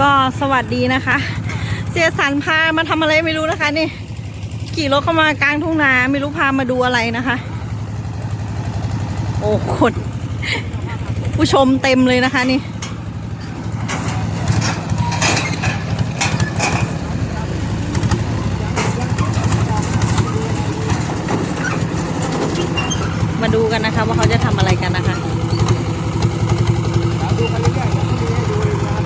ก็สวัสดีนะคะ เสียสันพามาทำอะไรไม่รู้นะคะนี่ขี่รถเข้ามากลางทุ่งนาไม่รู้พามาดูอะไรนะคะ โอ้คนผู้ชมเต็มเลยนะคะนี่ มาดูกันนะคะ ว่าเขาจะทำอะไรกันนะคะ ดูกันเรื่อยๆเดี๋ยวพรุ่งนี้ให้ดูเลยนะครับ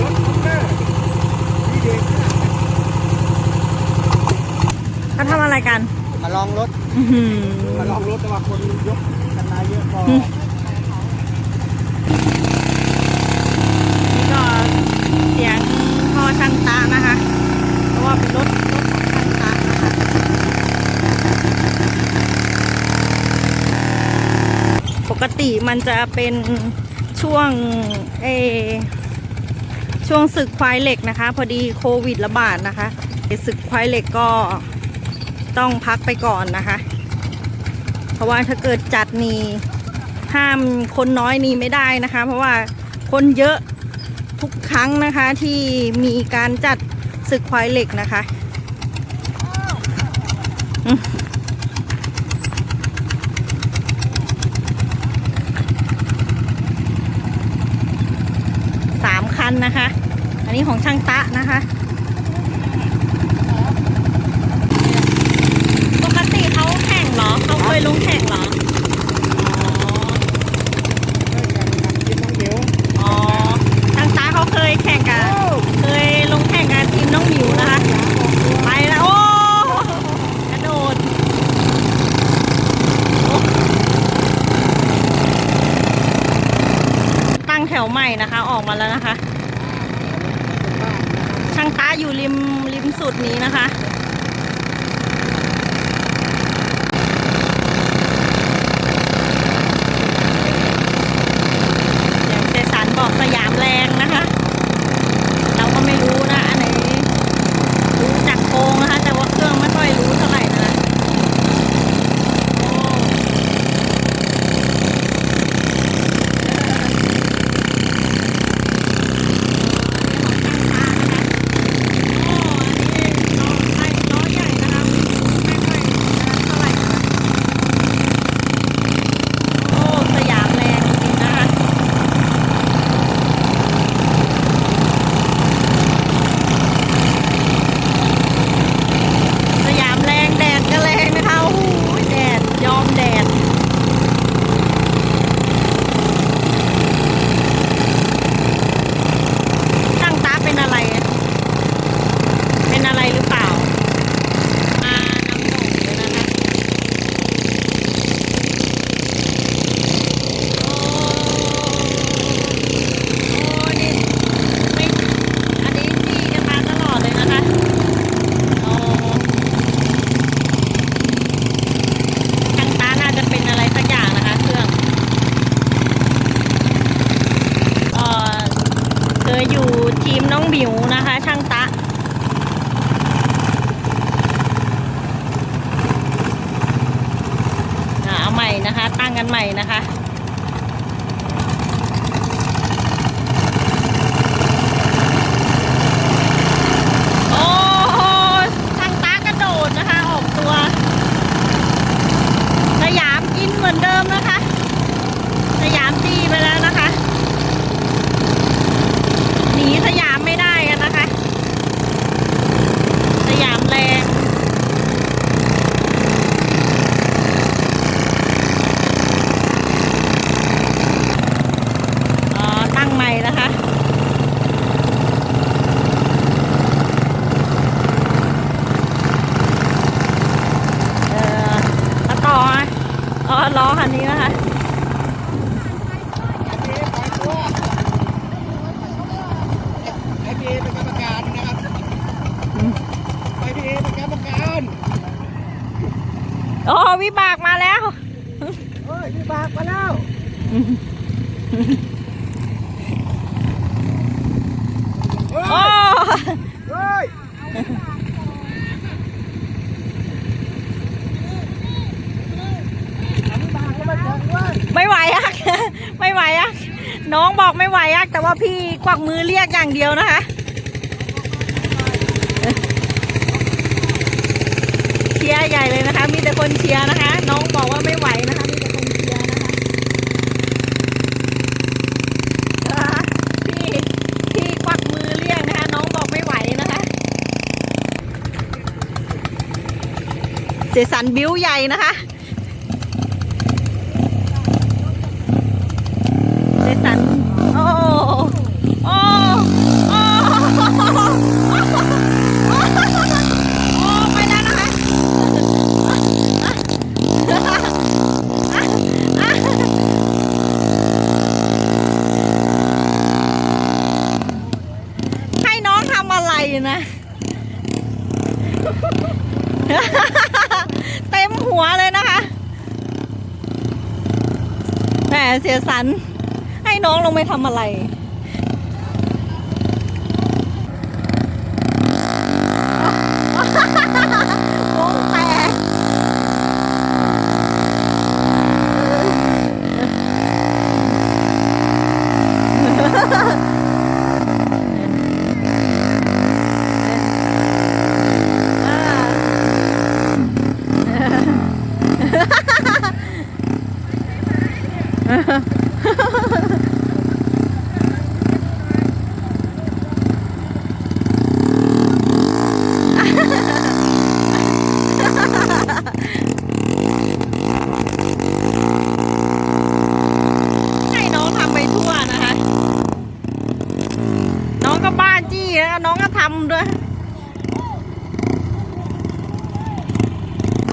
รถคอนเนอร์ที่เด็กเนี่ย เขาทำอะไรกัน มาลองรถ อื้อหือ มาลองรถแต่ว่าคนยกกันมาเยอะพอ อืม นี่ก็เสียงพ่อช่างตานะคะ เพราะว่าเป็นรถรถของช่างตานะคะ ป กติมันจะเป็นช่วงเอช่วงศึกควายเหล็กนะคะ พอดีโควิดระบาดนะคะศึกควายเหล็กก็ต้องพักไปก่อนนะคะ เพราะว่าถ้าเกิดจัดนี่ห้ามคนน้อยนี่ไม่ได้นะคะ เพราะว่าคนเยอะทุกครั้งนะคะที่มีการจัดศึกควายเหล็กนะคะอืมสามคั นะคะ อันนี้ของช่างตะนะคะ ปกติเขาแข่งเหรอ เขาเคยลงแข่งเหรอ อ๋อทางตาเขาเคยแข่งกับเคยลงแข่งกับทีมน้องหมิวนะคะ ไปแล้วโอ้กระโดด ตั้งแถวใหม่นะคะ ออกมาแล้วนะคะางตาอยู่ริมริมสุดนี้นะคะ ล้อคันนี้นะคะ ไอพีเอเป็นกรรมการนะครับไอพีเอเป็นกรรมการ โอ้วิบากมาแล้ว เฮ้ยพี่บากมาแล้วเฮ้ โอ้ ยเฮ้ยเอาพี่บากก็มาแข่งด้วย ไม่ไหวอะน้องบอกไม่ไหวอะแต่ว่าพี่กวักมือเรียกอย่างเดียวนะคะเชียร์ใหญ่เลยนะคะ มีแต่คนเชียร์นะคะ น้องบอกว่าไม่ไหวนะคะมีแต่คนเชียร์นะคะนะคะพี่พี่กวักมือเรียกนะคะ น้องบอกไม่ไหวนะคะ เสียสันบิ้วใหญ่นะคะ เจสัน โอ้ โอ้ โอ้ โอ้ไปแล้วนะคะให้น้องทำอะไรนะ เต็มหัวเลยนะคะแหมเสียสัน ให้น้องลงไปทำอะไร วงแตกให้น้องทำไปทั่วนะคะ น้องก็บ้าจี้แล้ว น้องก็ทำด้วย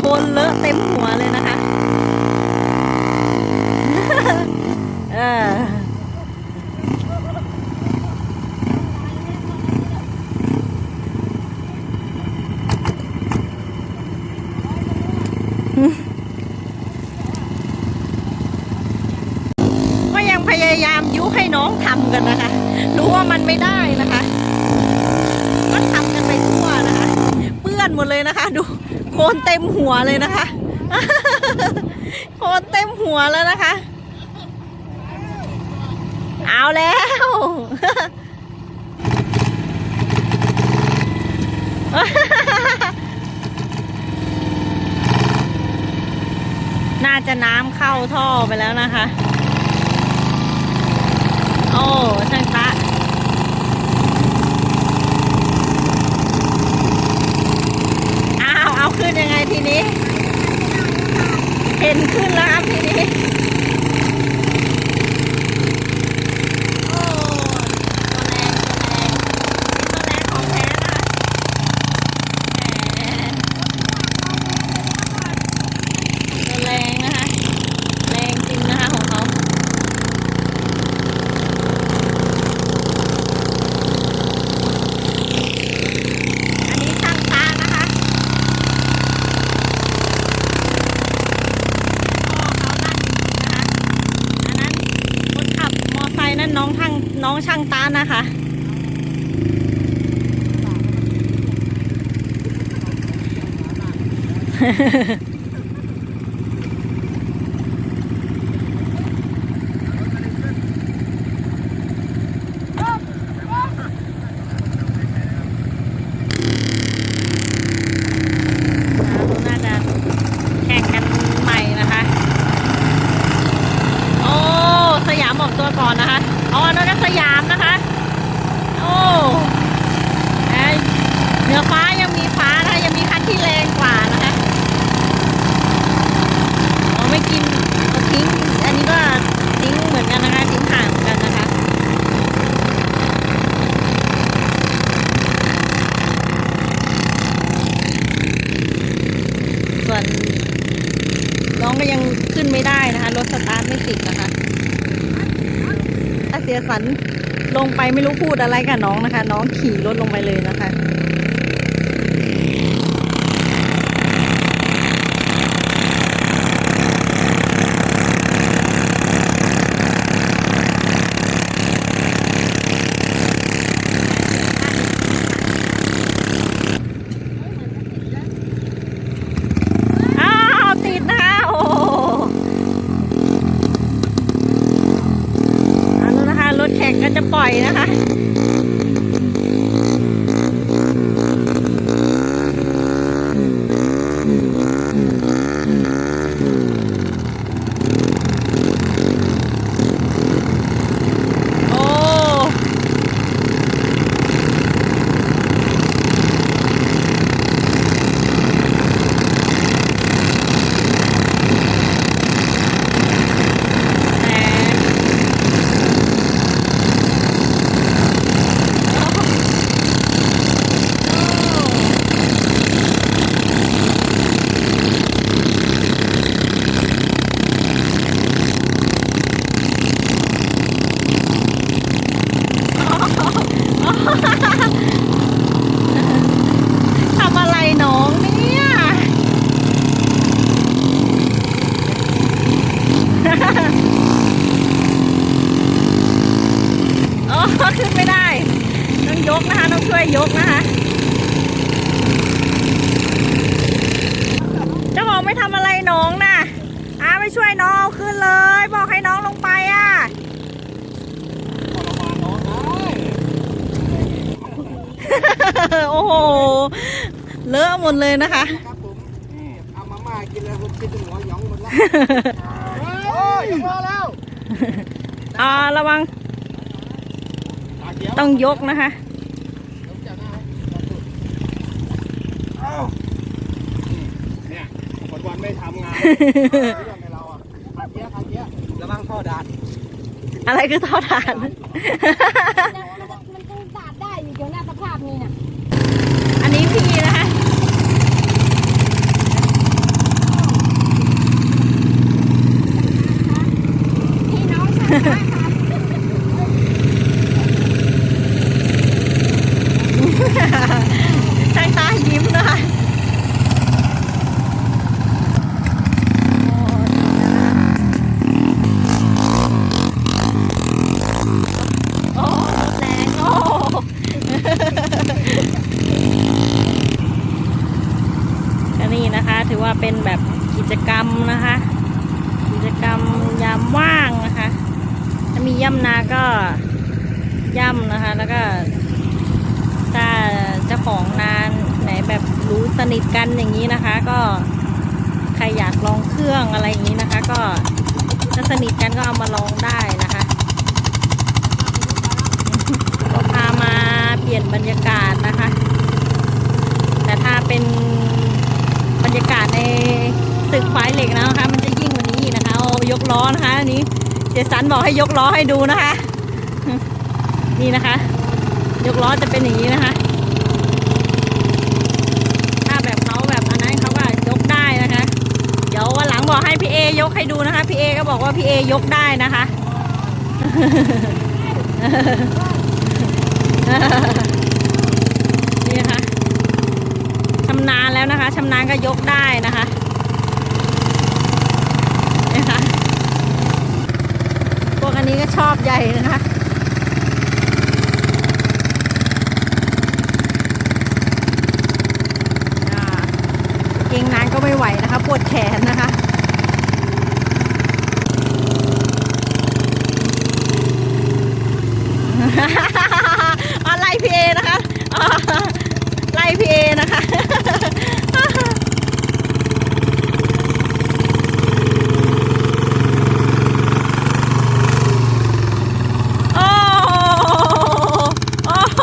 คนเลอะเต็มหัวเลยนะคะ เออ ก็ยังพยายามยุให้น้องทำกันนะคะ รู้ว่ามันไม่ได้นะคะ ก็ทำกันไปทั่วนะคะ เปื้อนหมด เลยนะคะ ดูโคนเต็มหัวเลยนะคะ โคนเต็มหัวแล้วนะคะ เอาแล้วน่าจะน้ำเข้าท่อไปแล้วนะคะ โอ้ช่างตะอ้าว เอาขึ้ีนี้ เห็นขึ้นแล้วครับทีนี้ โอ้ตัวแรงตัวแรงตัวแรงของแท้นะคะแหมตัวแรงนะคะ แรงจริงนะคะของเขา อันนี้ช่างตานะคะพ่อเขานั่งอยู่นะคะ อันนั้นคนขับมอไซค์นั่นน้องช่างน้องช่างตา นะคะน่าจะแข่งกันใหม่นะคะ โอ้ สยามออกตัวก่อนนะคะ อ๋อนั่นก็สยามนะคะ โอ้เอ้ยเหนือฟ้ายังมีฟ้านะคะ ยังมีคันที่แรงกว่านะคะอ๋อไม่กินเอาทิ้ง อันนี้ก็ทิ้งเหมือนกันนะคะ ทิ้งห่างเหมือนกันนะคะ ส่วนน้องก็ยังขึ้นไม่ได้นะคะ รถสตาร์ทไม่ติดนะคะันลงไปไม่รู้พูดอะไรกับน้องนะคะ น้องขี่รถลงไปเลยนะคะ อ้าวติดนะคะ โอ้เอาแล้วนะคะ ขึ้นไม่ได้ ต้องยกนะคะ ต้องช่วยยกนะคะ เจ้าของไม่ทำอะไรน้องนะอาไปช่วยน้องเอาขึ้นเลย บอกให้น้องลงไปอะ ทรมานน้องได้ โอ้โห เลอะหมดเลยนะคะ ครับผมนี่เอามาม่ากินแล้วผมกินจนหัวหยองหมดแล้วโอ้ยพอแล้วอ่าระวังตาเขียวต้องยกนะคะผมจะหน้าให้เอานี่เนี่ยวันวันๆไม่ทำงานเรื่องในเราอะขาเกี้ยขาเกี้ยระวังข้อดาดอะไรคือเท่าฐานมันต้องตาดได้อยู่เดี๋ยวหน้าสภาพนี้น่ะ อันนี้พีนะคะพี่น้องช่างค้าค่ะ ช่างตายิ้มนะคะโอ้แรงโอ้ก็นี่นะคะ ถือว่าเป็นแบบกิจกรรม นะคะ กิจกรรมยามว่างนะคะ ถ้ามีย่ำนาก็ย่ำนะคะ แล้วก็ถ้าเจ้าของนานไหนแบบรู้สนิทกันอย่างนี้นะคะ ก็ใครอยากลองเครื่องอะไรอย่างนี้นะคะ ก็ถ้าสนิทกันก็เอามาลองได้นะคะก็พามาเปลี่ยนบรรยากาศนะคะ แต่ถ้าเป็นบรรยากาศใน ตึกควายเหล็กนะคะ มันจะยิ่งกว่านี้อีกนะคะโอ้ยกล้อนะคะอันนี้เจสันบอกให้ยกล้อให้ดูนะคะ นี่นะคะ ยกล้อจะเป็นอย่างนี้นะคะ ถ้าแบบเขาแบบอันนั้นเขาก็ยกได้นะคะ เดี๋ยววันหลังบอกให้พี่เอยกให้ดูนะคะพี่เอก็บอกว่าพี่เอยกได้นะคะนี่นะคะชำนาญแล้วนะคะชำนาญก็ยกได้นะคะนี่ค่ะพวก อันนี้ก็ชอบใหญ่นะคะเกงนานก็ไม่ไหวนะคะ ปวดแขนนะคะไล่พีเอนะคะอ่าไล่พีเอนะคะ โอ้โหโอ้โห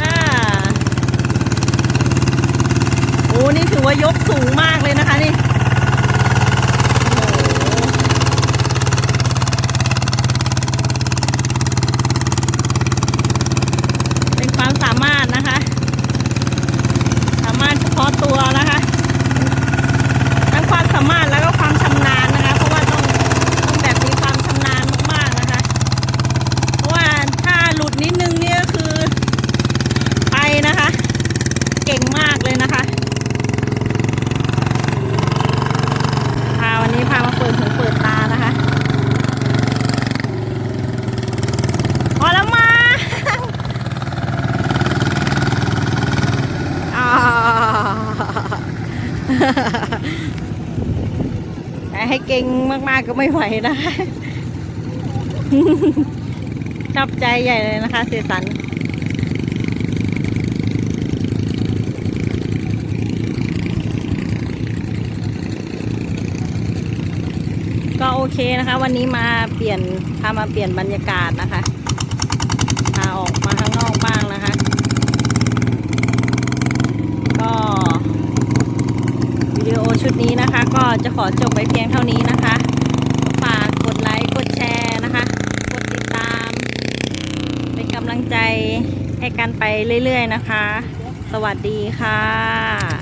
อ่า โอ้นี่ถือว่ายกสูงมากเลยนะคะนี่ เป็นความสามารถนะคะ สามารถเฉพาะตัวนะคะ ทั้งความสามารถแล้วก็ความชำนาญนะคะ เพราะว่าต้องต้องแบบมีความชำนาญมากๆนะคะ เพราะว่าถ้าหลุดนิดนึงเนี่ยก็คือไปนะคะ เก่งมากเลยนะคะ พาวันนี้พามาเปิดหูเปิดตานะคะพอแล้วมา อ่า แต่ให้เก่ง มากๆก็ไม่ไหวนะคะ ชอบใจใหญ่เลยนะคะ เสยสันก็โอเคนะคะ วันนี้มาเปลี่ยนพามาเปลี่ยนบรรยากาศนะคะพาออกมาข้างนอกบ้างนะคะ ก็ วิดีโอชุดนี้นะคะ ก็จะขอจบไปเพียงเท่านี้นะคะ ฝากกดไลค์กดแชร์นะคะ กดติดตาม เป็นกำลังใจให้กันไปเรื่อยๆนะคะ สวัสดีค่ะ